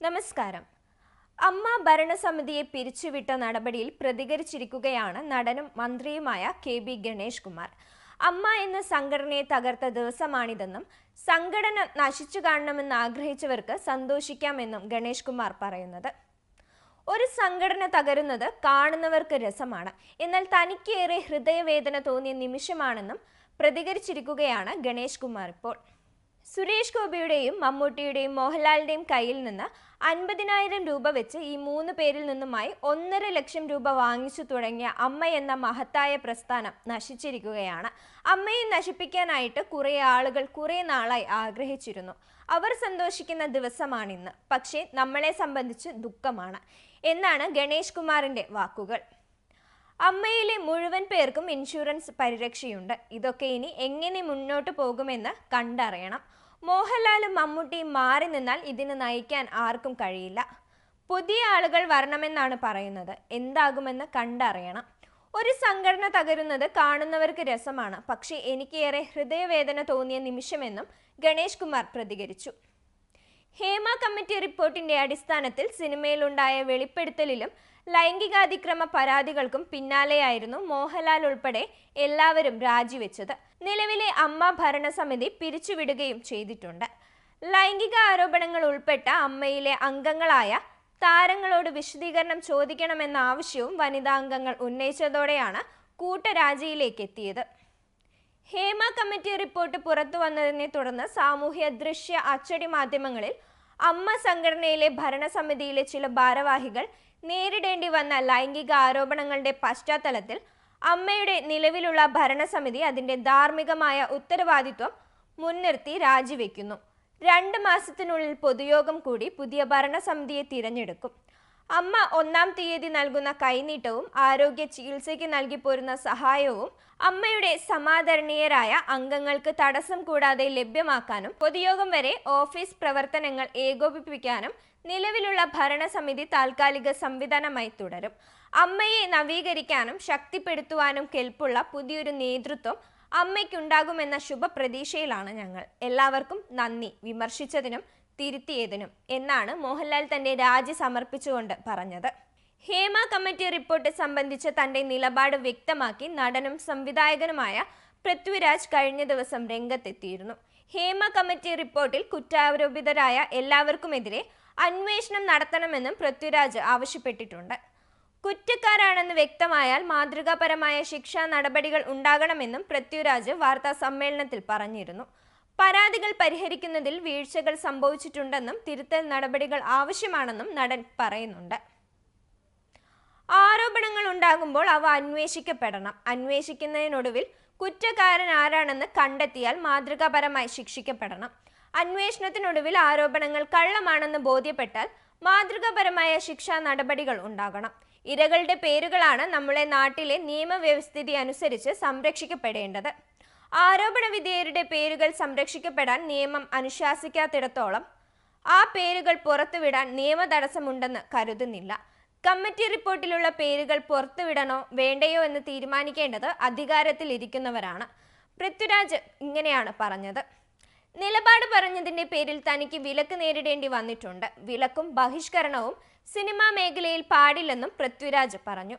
നമസ്കാരം. അമ്മ ഭരണസമിതിയെ പിരിച്ചുവിട്ട നടപടിയിൽ പ്രതികരിച്ചിരിക്കുകയാണ് നടനും മന്ത്രിയുമായ കെ ബി ഗണേഷ് കുമാർ. അമ്മ എന്ന സംഘടനയെ തകർത്ത ദിവസമാണിതെന്നും സംഘടന നശിച്ചു കാണണമെന്ന് ആഗ്രഹിച്ചവർക്ക് സന്തോഷിക്കാമെന്നും ഗണേഷ് കുമാർ പറയുന്നത്. ഒരു സംഘടന തകരുന്നത് കാണുന്നവർക്ക് രസമാണ്. എന്നാൽ തനിക്കേറെ ഹൃദയവേദന തോന്നിയ നിമിഷമാണെന്നും പ്രതികരിച്ചിരിക്കുകയാണ് ഗണേഷ് കുമാർ ഇപ്പോൾ. സുരേഷ് ഗോപിയുടെയും മമ്മൂട്ടിയുടെയും മോഹൻലാലിന്റെയും കയ്യിൽ നിന്ന് അൻപതിനായിരം രൂപ വെച്ച് ഈ മൂന്ന് പേരിൽ നിന്നുമായി ഒന്നര ലക്ഷം രൂപ വാങ്ങിച്ചു തുടങ്ങിയ അമ്മ എന്ന മഹത്തായ പ്രസ്ഥാനം നശിച്ചിരിക്കുകയാണ്. അമ്മയെ നശിപ്പിക്കാനായിട്ട് കുറേ ആളുകൾ കുറേ നാളായി ആഗ്രഹിച്ചിരുന്നു. അവർ സന്തോഷിക്കുന്ന ദിവസമാണിന്ന്. പക്ഷേ നമ്മളെ സംബന്ധിച്ച് ദുഃഖമാണ്. എന്നാണ് ഗണേഷ് കുമാറിന്റെ വാക്കുകൾ. അമ്മയിലെ മുഴുവൻ പേർക്കും ഇൻഷുറൻസ് പരിരക്ഷയുണ്ട്. ഇതൊക്കെ ഇനി എങ്ങനെ മുന്നോട്ട് പോകുമെന്ന് കണ്ടറിയണം. മോഹൻലാലും മമ്മൂട്ടിയും മാറി നിന്നാൽ ഇതിന് നയിക്കാൻ ആർക്കും കഴിയില്ല. പുതിയ ആളുകൾ വരണമെന്നാണ് പറയുന്നത്. എന്താകുമെന്ന് കണ്ടറിയണം. ഒരു സംഘടന തകരുന്നത് കാണുന്നവർക്ക് രസമാണ്. പക്ഷേ എനിക്കേറെ ഹൃദയവേദന തോന്നിയ നിമിഷമെന്നും ഗണേഷ് കുമാർ പ്രതികരിച്ചു. ഹേമ കമ്മിറ്റി റിപ്പോർട്ടിന്റെ അടിസ്ഥാനത്തിൽ സിനിമയിലുണ്ടായ വെളിപ്പെടുത്തലിലും ലൈംഗികാതിക്രമ പരാതികൾക്കും പിന്നാലെയായിരുന്നു മോഹൻലാൽ ഉൾപ്പെടെ എല്ലാവരും രാജിവെച്ചത്. നിലവിലെ അമ്മ ഭരണസമിതി പിരിച്ചുവിടുകയും ചെയ്തിട്ടുണ്ട്. ലൈംഗിക ആരോപണങ്ങൾ ഉൾപ്പെട്ട അമ്മയിലെ അംഗങ്ങളായ താരങ്ങളോട് വിശദീകരണം ചോദിക്കണമെന്ന ആവശ്യവും വനിതാ അംഗങ്ങൾ ഉന്നയിച്ചതോടെയാണ് കൂട്ടരാജിയിലേക്ക് എത്തിയത് ഹേമ കമ്മിറ്റി റിപ്പോർട്ട് പുറത്തു വന്നതിനെ തുടർന്ന് സാമൂഹ്യ ദൃശ്യ അച്ചടി മാധ്യമങ്ങളിൽ അമ്മ സംഘടനയിലെ ഭരണസമിതിയിലെ ചില ഭാരവാഹികൾ നേരിടേണ്ടി വന്ന ലൈംഗിക ആരോപണങ്ങളുടെ പശ്ചാത്തലത്തിൽ അമ്മയുടെ നിലവിലുള്ള ഭരണസമിതി അതിന്റെ ധാർമ്മികമായ ഉത്തരവാദിത്വം മുൻനിർത്തി രാജിവെക്കുന്നു. രണ്ട് മാസത്തിനുള്ളിൽ പൊതുയോഗം കൂടി പുതിയ ഭരണസമിതിയെ തിരഞ്ഞെടുക്കും. അമ്മ ഒന്നാം തീയതി നൽകുന്ന കൈനീട്ടവും ആരോഗ്യ ചികിത്സയ്ക്ക് നൽകി പോരുന്ന സഹായവും അമ്മയുടെ സമാദരണീയരായ അംഗങ്ങൾക്ക് തടസ്സം കൂടാതെ ലഭ്യമാക്കാനും പൊതുയോഗം വരെ ഓഫീസ് പ്രവർത്തനങ്ങൾ ഏകോപിപ്പിക്കാനും നിലവിലുള്ള ഭരണസമിതി താൽക്കാലിക സംവിധാനമായി തുടരും. അമ്മയെ നവീകരിക്കാനും ശക്തിപ്പെടുത്തുവാനും കെൽപ്പുള്ള പുതിയൊരു നേതൃത്വം അമ്മയ്ക്കുണ്ടാകുമെന്ന ശുഭപ്രതീക്ഷയിലാണ് ഞങ്ങൾ. എല്ലാവർക്കും നന്ദി. വിമർശിച്ചതിനും തിരുത്തിയതിനും എന്നാണ് മോഹൻലാൽ തന്റെ രാജി സമർപ്പിച്ചുകൊണ്ട് പറഞ്ഞത്. ഹേമ കമ്മിറ്റി റിപ്പോർട്ട് സംബന്ധിച്ച് തന്റെ നിലപാട് വ്യക്തമാക്കി നടനും സംവിധായകനുമായ പൃഥ്വിരാജ് കഴിഞ്ഞ ദിവസം രംഗത്തെത്തിയിരുന്നു. ഹേമ കമ്മിറ്റി റിപ്പോർട്ടിൽ കുറ്റാരോപിതരായ എല്ലാവർക്കുമെതിരെ അന്വേഷണം നടത്തണമെന്നും പൃഥ്വിരാജ് ആവശ്യപ്പെട്ടിട്ടുണ്ട്. കുറ്റക്കാരാണെന്ന് വ്യക്തമായാൽ മാതൃകാപരമായ ശിക്ഷാ നടപടികൾ ഉണ്ടാകണമെന്നും പൃഥ്വിരാജ് വാർത്താ സമ്മേളനത്തിൽ പറഞ്ഞിരുന്നു. പരാതികൾ പരിഹരിക്കുന്നതിൽ വീഴ്ചകൾ സംഭവിച്ചിട്ടുണ്ടെന്നും തിരുത്തൽ നടപടികൾ ആവശ്യമാണെന്നും നടൻ പറയുന്നുണ്ട്. ആരോപണങ്ങൾ ഉണ്ടാകുമ്പോൾ അവ അന്വേഷിക്കപ്പെടണം. അന്വേഷിക്കുന്നതിനൊടുവിൽ കുറ്റക്കാരൻ ആരാണെന്ന് കണ്ടെത്തിയാൽ മാതൃകാപരമായി ശിക്ഷിക്കപ്പെടണം. അന്വേഷണത്തിനൊടുവിൽ ആരോപണങ്ങൾ കള്ളമാണെന്ന് ബോധ്യപ്പെട്ടാൽ മാതൃകാപരമായ ശിക്ഷാ നടപടികൾ ഉണ്ടാകണം. ഇരകളുടെ പേരുകളാണ് നമ്മളെ നാട്ടിലെ നിയമവ്യവസ്ഥിതി അനുസരിച്ച് സംരക്ഷിക്കപ്പെടേണ്ടത്. ആരോപണ വിധേയരുടെ പേരുകൾ സംരക്ഷിക്കപ്പെടാൻ നിയമം അനുശാസിക്കാത്തിടത്തോളം ആ പേരുകൾ പുറത്തുവിടാൻ നിയമ തടസ്സമുണ്ടെന്ന് കരുതുന്നില്ല. കമ്മിറ്റി റിപ്പോർട്ടിലുള്ള പേരുകൾ പുറത്തുവിടണോ വേണ്ടയോ എന്ന് തീരുമാനിക്കേണ്ടത് അധികാരത്തിൽ ഇരിക്കുന്നവരാണ് പൃഥ്വിരാജ് ഇങ്ങനെയാണ് പറഞ്ഞത്. നിലപാട് പറഞ്ഞതിന്റെ പേരിൽ തനിക്ക് വിലക്ക് നേരിടേണ്ടി വന്നിട്ടുണ്ട്. വിലക്കും ബഹിഷ്കരണവും സിനിമാ മേഖലയിൽ പാടില്ലെന്നും പൃഥ്വിരാജ് പറഞ്ഞു.